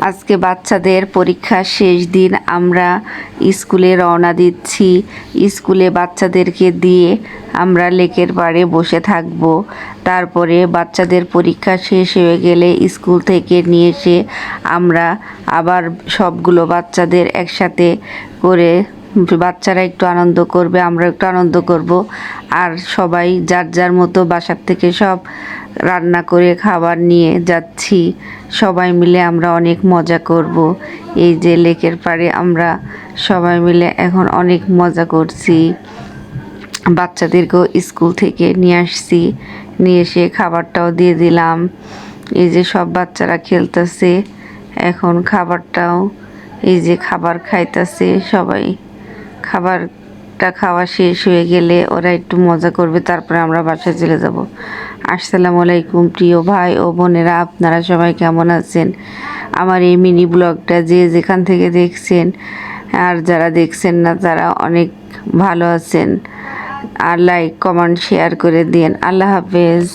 আজকে বাচ্চাদের পরীক্ষার শেষ দিন আমরা স্কুলে রওনা দিচ্ছি। স্কুলে বাচ্চাদেরকে দিয়ে আমরা লেকের পাড়ে বসে থাকব। তারপরে বাচ্চাদের পরীক্ষা শেষ হয়ে গেলে স্কুল থেকে নিয়ে এসে আমরা আবার সবগুলো বাচ্চাদের একসাথে করে বাচ্চারা একটু আনন্দ করবে আমরা একটু আনন্দ করব। আর সবাই যার যার মতো বাসার থেকে সব রান্না করে খাবার নিয়ে যাচ্ছি। সবাই মিলে আমরা অনেক মজা করব। এই যে লেকের পাড়ে আমরা সবাই মিলে এখন অনেক মজা করছি। বাচ্চাদেরকেও স্কুল থেকে নিয়ে আসছি। নিয়ে এসে খাবারটাও দিয়ে দিলাম। এই যে সব বাচ্চারা খেলতেছে। এখন খাবারটাও এই যে খাবার খাইতেছে সবাই। খাবারটা খাওয়া শেষ হয়ে গেলে ওরা একটু মজা করবে, তারপরে আমরা বাসায় চলে যাব। আসসালামু আলাইকুম প্রিয় ভাই ও বোনেরা, আপনারা সবাই কেমন আছেন? আমার এই মিনি ব্লগটা যে যেখান থেকে দেখছেন আর যারা দেখছেন না, তারা অনেক ভালো আছেন। আর লাইক কমেন্ট শেয়ার করে দিন। আল্লাহ হাফেজ।